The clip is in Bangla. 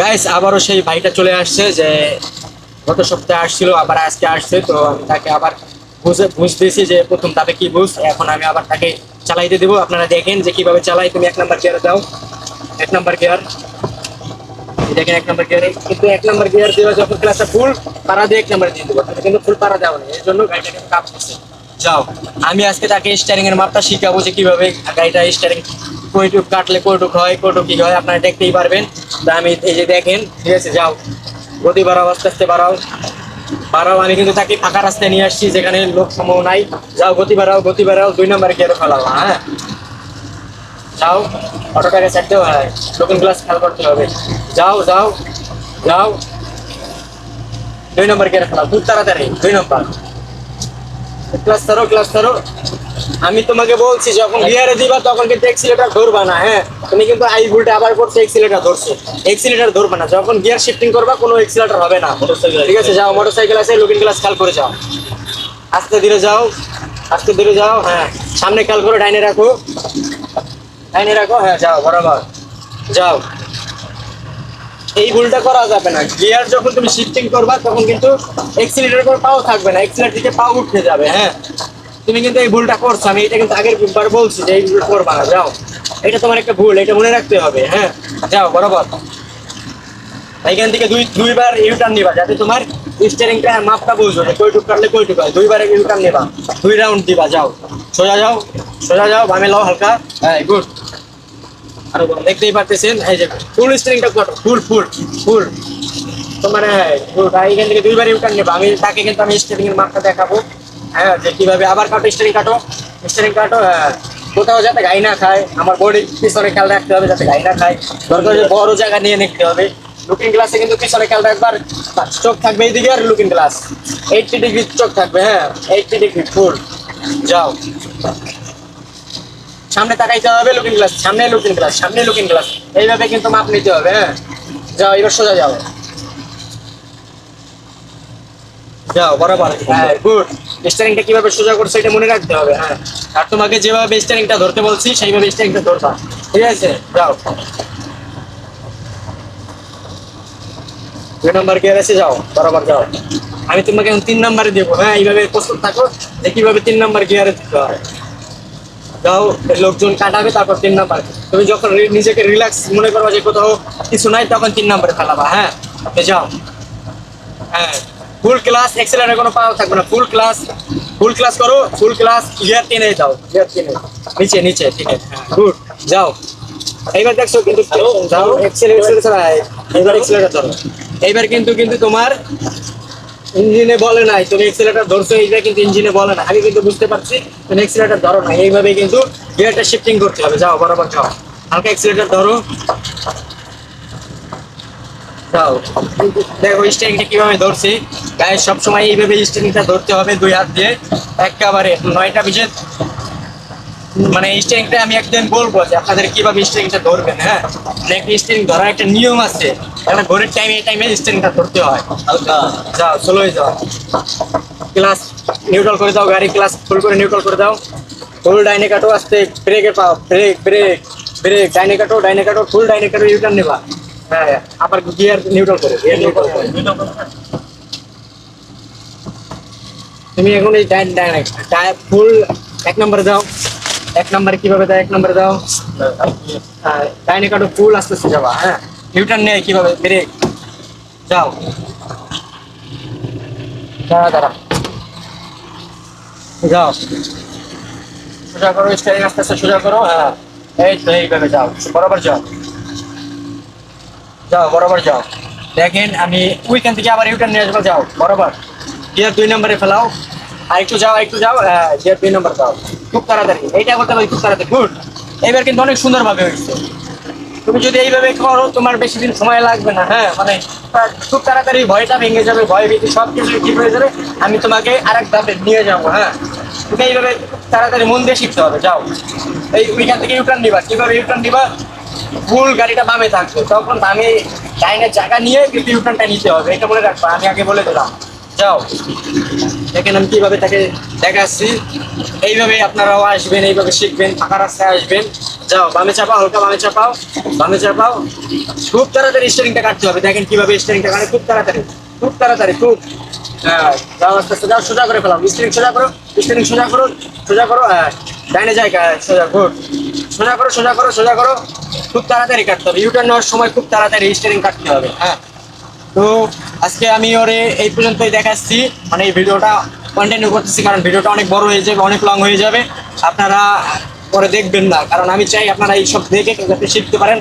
গাইস আবারও সেই ভাইটা চলে আসছে যে গত সপ্তাহে আসছিল, আবার আজকে আসছে, তো আমি তাকে আবার বুঝে বুঝ দিয়েছি যে প্রথম তাকে কি বুঝ, এখন আমি আবার তাকে চালাইতে দেবো। আপনারা দেখেন যে কীভাবে চালাই, তুমি এক নাম্বার গিয়ার দাও। এক নাম্বার গিয়ার দেখেন এক নাম্বার গিয়ারে কিন্তু এক নাম্বার গিয়ার দেওয়া যখন ক্লাসটা ফুল পারা দিয়ে এক নাম্বার দিয়ে দেবো। কিন্তু ফুল পারা দেওয়া নেই। এর জন্য গাড়িটা কিন্তু কাজ করছে যাও। আমি আজকে তাকে স্টারিং এর মাপটা শিখাবো যে কীভাবে গাড়িটা স্টারিং কইটুক কাটলে কইটুক হয় কইটুক কি হয়, আপনারা দেখতেই পারবেন। তা আমি এই যে দেখেন, ঠিক আছে, যাও। গতি বাড়াও, আস্তে আস্তে বাড়াও। বাড়াও, আমি কিন্তু তাকে ফাঁকা রাস্তায় নিয়ে আসছি, যেখানে লোক সমূহ নাই। যাও, গতি বাড়াও গতি বাড়াও, দুই নম্বরে গিয়ে ফেলাও হ্যাঁ? যাও অটোটাকে ছাড়তেও হয়। নতুন ক্লাস খেয়াল করতে হবে। যাও যাও যাও। দুই নম্বর গিয়ে ফেলাও, খুব তাড়াতাড়ি, দুই নম্বর। ক্লাস ধরো ক্লাস ধরো। আমি তোমাকে বলছি যখন গিয়ারে দিবা তখন কিন্তু এক্সিলেটার ধরবা না হ্যাঁ? তুমি কিন্তু আই ভুলটা আবার করছ এক্সিলেটার ধরছো। এক্সিলেটার ধরবা না। যখন গিয়ার শিফটিং করবা কোনো এক্সিলেটার হবে না। ঠিক আছে যাও মোটরসাইকেল আছে লুকিং ক্লাস খেয়াল করে যাও। আস্তে ধীরে যাও আস্তে ধীরে যাও হ্যাঁ। সামনে খেয়াল করে ডাইনে রাখো। ডাইনে রাখো হ্যাঁ যাও বরাবর। যাও। এই ভুলটা করা যাবে না। গিয়ার যখন তুমি শিফটিং করবা, তখন কিন্তু এক্সিলেটার করে পাও থাকবে না। এক্সিলেটার থেকে পাও উঠে যাবে হ্যাঁ? তুমি কিন্তু এই ভুলটা করছ। আমি এটা কিন্তু আগের বার বলছি যে এই ভুল করবা না। যাও। এটা তোমার একটা ভুল, এটা মনে রাখতে হবে হ্যাঁ? যাও, বরাবর। এইখান থেকে দুই দুইবার ইউটার্ন নিবা, যাতে তোমার স্টিয়ারিংটা মাপটা বুঝো যে কই টুক কাটলে কই টুক হয়। দুইবার ইউটার্ন নিবা, দুই রাউন্ড দিবা, যাও। সোজা যাও সোজা যাও, বামে লাও হালকা। হ্যাঁ গুড আরও দেখতেই পারতেছেন? এই যে ফুল স্টিয়ারিংটা কত? ফুল ফুল ফুল full, আর এইখান থেকে দুইবার ইউটার্ন নিবা। আমি তাকে কিন্তু আমি স্টিয়ারিং এর মাপটা দেখাবো। হ্যাঁ যে কীভাবে আবার কাটো স্টিয়ারিং কাটো। স্টিয়ারিং কাটো হ্যাঁ কোথাও যাতে গাই না খায়। আমার বডি পিছনে খেয়াল রাখতে হবে যাতে গাই না খায়। দরকার বড় জায়গা নিয়ে নিতে হবে। লুকিং গ্লাসে কিন্তু পিছনে খেয়াল রাখবার চোখ থাকবে এইদিকে আর লুকিং গ্লাস এইটটি ডিগ্রি চোখ থাকবে হ্যাঁ এইটটি ডিগ্রি ফুল যাও। সামনে তাকাইতে হবে লুকিং গ্লাস সামনে লুকিং গ্লাস সামনে লুকিং গ্লাস এইভাবে কিন্তু মাপ নিতে হবে হ্যাঁ? যাও, এবার সোজা যাও। যাও, বরাবর। হ্যাঁ গুড স্টারিংটা কীভাবে সোজা করছে এটা মনে রাখতে হবে হ্যাঁ। আর তোমাকে যেভাবে স্টারিংটা ধরতে বলছি, সেইভাবে স্টারিংটা ধরবা ঠিক আছে? যাও। দুই নম্বর গিয়ার আছে, যাও, বরাবর যাও। আমি তোমাকে তিন নম্বরে দেবো হ্যাঁ? এইভাবে প্রস্তুত থাকো, যে কীভাবে তিন নম্বর গিয়ারে দিতে হয়। যাও লোকজন কাটাবে তারপর তিন নাম্বার তুমি যখন রি- নিজেকে রিল্যাক্স মনে করবা যে কোথাও কিছু নাই তখন তিন নাম্বারে ফেলাবা হ্যাঁ? তো যাও। হ্যাঁ। ফুল ক্লাস এক্সেলেন্টের কোনো পাওয়া থাকবে না। ফুল ক্লাস ফুল ক্লাস করো ফুল ক্লাস গিয়ার টেনে যাও। গিয়ার টেনে নিচে নিচে ঠিক আছে। গুড যাও। এইবার দেখছ কিন্তু যাও। এক্সেলেন্ট এইবার এক্সেলেন্টার ধরো এইবার কিন্তু কিন্তু তোমার ইঞ্জিনে বলে নাই। তুমি এক্সিলেটার ধরছো এইটা কিন্তু ইঞ্জিনে বলে না আমি কিন্তু বুঝতে পারছি, তুমি এক্সিলেটার ধরো না এইভাবে কিন্তু গিয়ারটা শিফটিং করতে হবে। যাও, বরাবর যাও। হালকা এক্সিলেটার ধরো। যাও। দেখো স্টিয়ারিংটা কীভাবে ধরছি। গায়ে সবসময় এইভাবে স্টিয়ারিংটা ধরতে হবে দুই হাত দিয়ে। একেবারে নয়টা বিশেষ মানে স্টিয়ারিংটা আমি একদিন বলব যে আপনাদের কীভাবে স্টিয়ারিংটা ধরবেন হ্যাঁ? মানে একটা স্টিয়ারিং ধরার একটা নিয়ম আছে। একটা ঘড়ির টাইমে এই টাইমে স্টিয়ারিংটা ধরতে হয়। হালকা। যাও স্লোই যাও। ক্লাস নিউট্রাল করে দাও, গাড়ি ক্লাস ফুল করে নিউট্রাল করে দাও। ফুল ডাইনে কাটো, আস্তে ব্রেকে পাও ব্রেক ব্রেক ব্রেক ডাইনে কাটো ডাইনে কাটো ফুল ডাইনে কাটো ইউটার্ন নেবা। হ্যাঁ আবার গিয়ার নিউট্রাল করো গিয়ার নিউট্রাল করো। তুমি এখন এই ডাইন, ডাইনে ফুল এক নম্বরে দাও। এক নম্বরে কীভাবে দাও এক নম্বরে দাও হ্যাঁ, ডাইনে কাটো ফুল আস্তে আস্তে যাবা হ্যাঁ। ইউটার্ন নেই কীভাবে ব্রেক যাও। দাঁড়া দাঁড়া। যাও। সোজা করো স্টারিং আস্তে আস্তে সোজা করো হ্যাঁ। এই তো এইভাবে যাও বরাবর যাও। যাও বরাবর যাও। দেখেন আমি ওইখান থেকে আবার ইউটার্ন নিয়ে আসব যাও বরাবর। গিয়ার দুই নম্বরে ফেলাও। আর একটু যাও একটু যাও। হ্যাঁ গিয়ার দুই নম্বর যাও খুব তাড়াতাড়ি। এইটা করতে পারি খুব তাড়াতাড়ি। গুড। এবার কিন্তু অনেক সুন্দরভাবে হয়েছে। তুমি যদি এইভাবে করো, তোমার বেশি দিন সময় লাগবে না। হ্যাঁ মানে খুব তাড়াতাড়ি ভয়টা ভেঙে যাবে, ভয় ভীতি সব কিছু ঠিক হয়ে যাবে। আমি তোমাকে আর এক ধাপে নিয়ে যাব হ্যাঁ। তুমি এইভাবে তাড়াতাড়ি মন দিয়ে শিখতে হবে, যাও। এই ওইখান থেকে ইউটার্ন নিবা। কীভাবে ইউটার্ন নিবা? ফুল গাড়িটা বামে থাকবে। তখন বামে ডাইনের জায়গা নিয়ে কিন্তু ইউটার্নটা নিতে হবে। এটা মনে রাখবা, আমি আগে বলে দিলাম। যাও। দেখেন আমি কীভাবে তাকে দেখাচ্ছি। এইভাবে আপনারাও আসবেন, এইভাবে শিখবেন ফাঁকা রাস্তায় আসবেন। যাও, বামে চাপাও, হালকা বামে চাপাও বামে চাপাও। খুব তাড়াতাড়ি স্টারিংটা কাটতে হবে। দেখেন কীভাবে স্টারিংটা কাটে, খুব তাড়াতাড়ি খুব তাড়াতাড়ি, খুব। হ্যাঁ যাও, আস্তে আস্তে যাও, সোজা করে ফেলাম স্টারিং সোজা করো স্টারিং সোজা করো সোজা করো হ্যাঁ ডাইনে জায়গা সোজা, গুড। সোজা করো সোজা করো সোজা করো। খুব তাড়াতাড়ি কাটতে হবে। ইউটার্ন নেওয়ার সময় খুব তাড়াতাড়ি স্টারিং কাটতে হবে। হ্যাঁ। তো আজকে আমি ওরে এই পর্যন্তই দেখাচ্ছি। মানে এই ভিডিওটা কন্টিনিউ করতেছি, কারণ ভিডিওটা অনেক বড় হয়ে যাবে, অনেক লং হয়ে যাবে। আপনারা পরে দেখবেন না, কারণ আমি চাই আপনারা এইসব দেখে কিন্তু শিখতে পারেন।